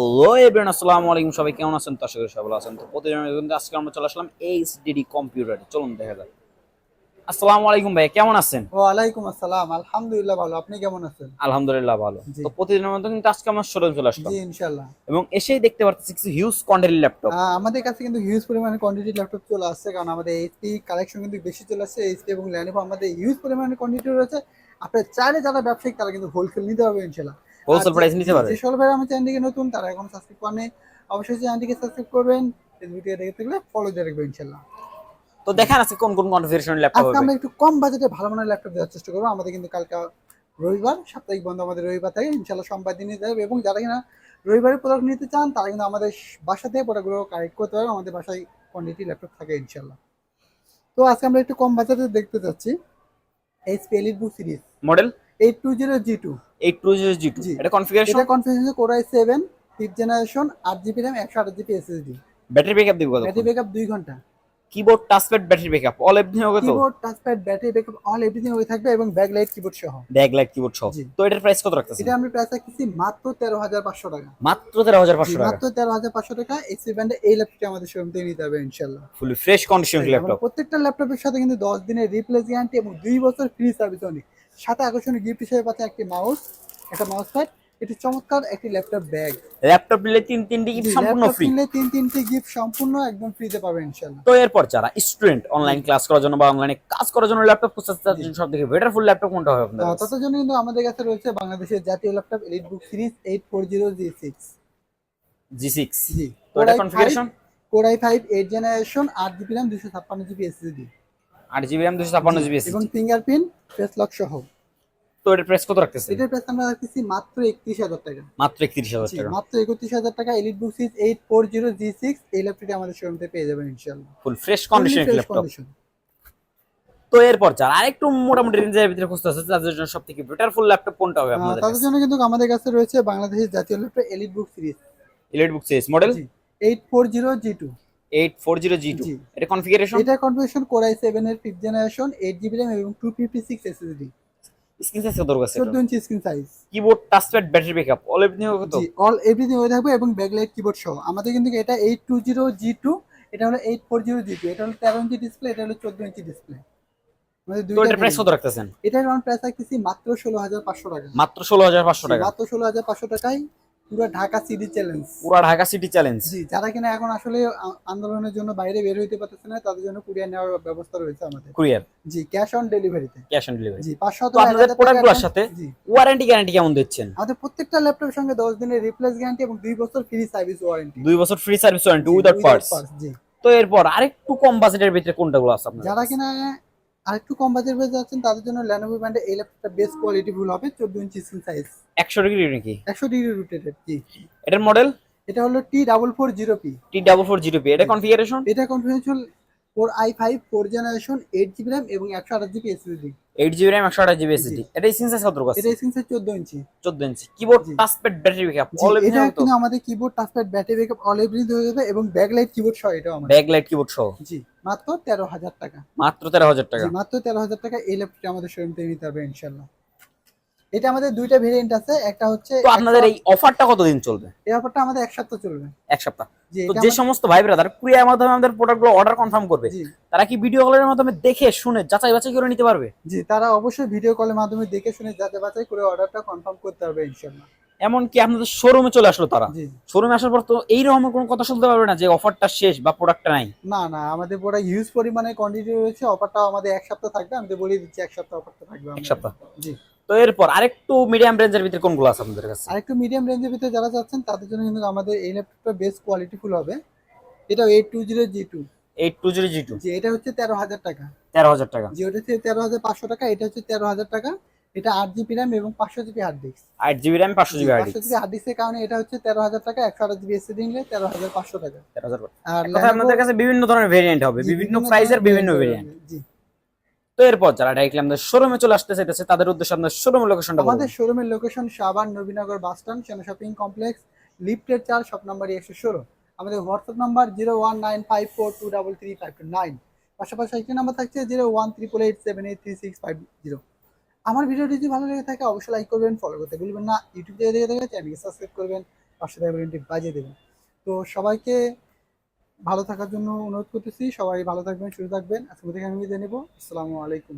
Hello everyone আসসালামু আলাইকুম। সবাই কেমন আছেন? তো আশা করি সবাই ভালো আছেন। তো প্রতিদিনের মতো আজকে আমরা চলে আসলাম এইচডিডি কম্পিউটারে। চলুন দেখা যাক। আসসালামু আলাইকুম ভাই কেমন আছেন? ওয়ালাইকুম আসসালাম আলহামদুলিল্লাহ ভালো। আপনি কেমন আছেন? আলহামদুলিল্লাহ ভালো। তো প্রতিদিনের মতো কিন্তু আজকে আমার শোরুম চলে আসলাম। জি ইনশাল্লাহ এবং এসেই দেখতে পাচ্ছি কিছু হিউজ কোয়ান্টিটির ল্যাপটপ আমাদের কাছে কিন্তু হিউজ পরিমাণে কোয়ান্টিটি ল্যাপটপ চলে আসছে কারণ আমাদের এইচপি কালেকশন কিন্তু বেশি চলে আসছে। এইচপি এবং ল্যানোভো আমাদের হিউজ পরিমাণে কোয়ান্টিটি রয়েছে। আপনার চাইলে যারা ব্যবসায়িক তারা কিন্তু হোলসেল নিতে পারবে ইনশাল্লাহ হোলসেল প্রাইস নিতে পারবে যে সকল ভাই আমার চ্যানেলটিকে নতুন তারা এখন সাবস্ক্রাইব করেন অবশ্যই চ্যানেলটিকে সাবস্ক্রাইব করবেন। ভিডিও দেখতে গেলে ফলো দিয়ে রাখবেন ইনশাল্লাহ তো দেখেন আজকে কোন কোন কনফিগারেশনের ল্যাপটপ আজকে হবে। আমরা একটু কম বাজেটে ভালো মানের ল্যাপটপ দেওয়ার চেষ্টা করব। আমাদের কিন্তু কালকে রবিবার সাপ্তাহিক বন্ধ আমাদের রবিবার থাকে। ইনশাল্লাহ সোমবার দিনে যাবে এবং যারা কিনা রবিবারে প্রোডাক্ট নিতে চান তারা কিন্তু আমাদের বাসা থেকে প্রোডাক্টগুলো কালেক্ট করতে পারবে আমাদের বাসায় কোয়ান্টিটি ল্যাপটপ থাকে ইনশাআল্লাহ। তো আজকে আমরা একটু কম বাজেটে দেখতে চাচ্ছি। HP EliteBook series model eight two zero G two. Eight two zero G two. জি। এটা কনফিগারেশন এটা configuration core i seven fifth generation আট জিবি র্যাম একশো আট জিবি এসএসডি ব্যাটারি ব্যাকআপ দিব কত ব্যাটারি ব্যাকআপ দুই ঘণ্টা। Keyboard touchpad battery backup all everything হবে তো? Keyboard touchpad battery backup all everything হয়ে থাকবে এবং ব্যাকলাইট কিবোর্ড সহ। ব্যাক লাইট কিবোর্ড সহ তো এটার প্রাইস কত রাখতেছেন? এটা আমরা প্রাইস রাখছি মাত্র তেরো হাজার পাঁচশো টাকা। মাত্র তেরো হাজার পাঁচশো টাকা। মাত্র তেরো হাজার পাঁচশো টাকা। এক্সি ব্যান্ডে এই ল্যাপটপটি আমাদের শোরুম থেকে নিতে হবে ইনশাল্লাহ ফুলি ফ্রেশ কন্ডিশন ল্যাপটপ প্রত্যেকটা ল্যাপটপের সাথে কিন্তু দশ দিনের রিপ্লেস গ্যারান্টি এবং দুই বছর ফ্রি সার্ভিস অনেক সাথে আকর্ষণীয় গিফট হিসেবে পাচ্ছে একটি মাউস একটা মাউস প্যাড এটি চমৎকার একটি ল্যাপটপ ব্যাগ। ল্যাপটপ নিলে তিন তিনটি কি সম্পূর্ণ ফ্রি কিনলে তিন তিনটি গিফট সম্পূর্ণ একদম ফ্রিতে পাবেন ইনশাল্লাহ তো এরপর যারা স্টুডেন্ট অনলাইন ক্লাস করার জন্য বা অনলাইনে কাজ করার জন্য ল্যাপটপ খুঁজতে চাচ্ছেন সব থেকে বেটার ফুল ল্যাপটপ কোনটা হবে আপনাদের তত জন্য কিন্তু আমাদের কাছে রয়েছে বাংলাদেশের জাতীয় laptop EliteBook series eight four zero G তো এটা configuration core i five eight generation আট জিবি র্যাম দুশো ছাপ্পান্ন জিবি এসএসডি আট জিবি র্যাম দুশো ছাপ্পান্ন জিবি এবং ফিঙ্গারপ্রিন্ট ফেস লক সহ। তো এটার প্রাইস কত রাখতেছে এটার প্রাইস আমরা রাখতেছি মাত্র একত্রিশ হাজার টাকা। মাত্র একত্রিশ হাজার জি, টাকা। মাত্র একত্রিশ হাজার টাকা EliteBook series eight four zero G six এই ল্যাপটপটি আমাদের শোরুম থেকে পেয়ে যাবেন ইনশাল্লাহ full fresh condition Fresh laptop তো এরপর যারা আরেকটু মোটামুটি রেঞ্জের ভিতরে খুঁজতে আছে তাদের জন্য সব থেকে বেটার ফুল ল্যাপটপ কোনটা হবে আপনাদের তাদের জন্য কিন্তু আমাদের কাছে রয়েছে বাংলাদেশের জাতীয় laptop EliteBook series EliteBook series model eight four zero G two eight four zero G two জি। এটা কনফিগারেশন এটা কনফিগারেশন কোরাই সেভেন এর fifth generation eight GB RAM এবং two fifty six SSD screen size কত আছে চোদ্দ ইঞ্চি screen size keyboard touchpad battery backup all everything হবে তো? জি all everything হয়ে থাকবে এবং ব্যাকলাইট কিবোর্ড সহ। আমাদের কিন্তু এটা eight two zero G two এটা হলো eight four zero G two এটা হলো তেরো ইঞ্চি ডিসপ্লে এটা হলো চোদ্দ ইঞ্চি ডিসপ্লে প্রাইস কত রাখতেছেন? এটার অন প্রাইস রাখতেছি মাত্র ষোলো হাজার পাঁচশো টাকা। মাত্র ষোলো হাজার পাঁচশো টাকা। মাত্র ষোলো হাজার পাঁচশো টাকায় পুরো ঢাকা সিটি চ্যালেঞ্জ পুরা ঢাকা সিটি চ্যালেঞ্জ জি যারা কিনা এখন আসলে আন্দোলনের জন্য বাইরে বের হইতে পারতেছে না তাদের জন্য কুরিয়ার নেওয়ার ব্যবস্থা রয়েছে আমাদের। কুরিয়ার জি ক্যাশ অন ডেলিভারিতে ক্যাশ অন ডেলিভারি জি পাঁচশো তো আপনাদের প্রোডাক্টগুলোর সাথে ওয়ারেন্টি গ্যারান্টি কেমন দিচ্ছেন? আমাদের প্রত্যেকটা ল্যাপটপের সঙ্গে দশ দিনের রিপ্লেস গ্যারান্টি এবং দুই বছর ফ্রি সার্ভিস ওয়ারেন্টি দুই বছর free service warranty without parts জি। তো এরপর আরেকটু কম বাজেটের ভিতরে কোনটাগুলো আছে আপনার যারা কিনা আরেকটু কম বাজেট বেজে যাচ্ছেন তাদের জন্য ল্যানোভো ব্র্যান্ডের এই ল্যাপটপটা বেস্ট কোয়ালিটি ফুল হবে চোদ্দ ইঞ্চি স্ক্রিন সাইজ একশো ডিগ্রি নাকি? একশো ডিগ্রি রোটেটেড জি। এটার মডেল এটা হলো T double four zero P T double four zero P এটা কনফিগারেশন এটা configuration four I five four generation eight GB RAM এবং একশো আঠাশ GB SSD eight GB RAM একশো আঠাশ জিবি এসএসডি এটা সাইজ কত আছে এটা সাইজ চোদ্দ ইঞ্চি। চোদ্দ ইঞ্চি। Keyboard touchpad battery backup all এটা কিন্তু আমাদের keyboard touchpad battery backup all everything হয়ে যাবে এবং ব্যাকলাইট কিবোর্ড সহ এটা আমাদের। ব্যাকলাইট কিবোর্ড সহ? জি মাত্র তেরো হাজার টাকা। মাত্র তেরো হাজার টাকা। জি, মাত্র তেরো হাজার টাকা এই ল্যাপটপটি আমাদের শোরুম থেকে নিতে হবে ইনশাল্লাহ এটা আমাদের দুইটা ভেরিয়েন্ট আছে একটা হচ্ছে তো আপনাদের এই অফারটা কতদিন চলবে? এই অফারটা আমাদের এক সপ্তাহ চলবে। এক সপ্তাহ। তো যে সমস্ত ভাই ব্রাদার কুরিয়ার মাধ্যমে আমাদের প্রোডাক্টগুলো অর্ডার কনফার্ম করবে তারা কি ভিডিও কলের মাধ্যমে দেখে শুনে যাচাই বাছাই করে নিতে পারবে? জি তারা অবশ্যই ভিডিও কলের মাধ্যমে দেখে শুনে যাতে বাছাই করে অর্ডারটা কনফার্ম করতে পারবে ইনশাল্লাহ এমনকি আপনাদের শোরুমে চলে আসলো তারা। শোরুমে আসার পর তো এই রকমের কোনো কথা শুনতে পারবে না যে অফারটা শেষ বা প্রোডাক্টটা নাই। না না আমাদের পুরো হিউজ পরিমাণে কোয়ান্টিটি রয়েছে অফারটা আমাদের এক সপ্তাহ থাকবে আমি তো বলে দিচ্ছি এক সপ্তাহ অফারটা থাকবে এক সপ্তাহ। জি। তো এরপর আরেকটু মিডিয়াম রেঞ্জের ভিতরে কোনগুলো আছে আপনাদের কাছে? আরেকটু মিডিয়াম রেঞ্জের ভিতরে যারা চাচ্ছেন তাদের জন্য কিন্তু আমাদের এই ল্যাপটপটা বেস্ট কোয়ালিটি ফুল হবে। এটা eight two zero G two eight two zero G two জি এটা হচ্ছে তেরো হাজার টাকা। তেরো হাজার টাকা। জি ওটা হচ্ছে তেরো হাজার পাঁচশো টাকা এটা হচ্ছে তেরো হাজার টাকা। এটা আট জিবি র্যাম এবং পাঁচশো জিবি হার্ড ডিস্ক আট জিবি র্যাম পাঁচশো জিবি হার্ড জিবি হার্ড ডিস্কের কারণে এটা হচ্ছে তেরো হাজার টাকা একশো আঠাশ জিবি এসএসডি নিলে তেরো হাজার পাঁচশো টাকা। তেরো হাজার আর আপনাদের কাছে বিভিন্ন ধরনের ভেরিয়েন্ট হবে বিভিন্ন প্রাইসের বিভিন্ন ভেরিয়েন্ট জি। তো এরপর যারা ডাইরেক্টলি আমাদের শোরুমে চলে আসতে চাইতেছে তাদের উদ্দেশ্যে আপনাদের শোরুমের লোকেশনটা আমাদের শোরুমের লোকেশন সাবান Nabinagar bus stand Sena shopping complex লিফটের চার শপ নাম্বার একশো ষোলো আমাদের WhatsApp number zero one nine five four two double three five two nine পাশাপাশি একটি নাম্বার থাকছে zero one triple eight seven eight three six five zero আমার ভিডিওটি যদি ভালো লেগে থাকে, অবশ্যই লাইক করবেন ফলো করতে ভুলবেন না। ইউটিউব থেকে দেখে থাকে চ্যানেলকে সাবস্ক্রাইব করবেন, পাশে টাকা ওয়ারেন্টি বাজিয়ে দেবেন। তো সবাইকে ভালো থাকার জন্য অনুরোধ করতেছি। সবাই ভালো থাকবেন, সুস্থ থাকবেন। আজকে থেকে আমি বিদায় নেব। আসসালামু আলাইকুম।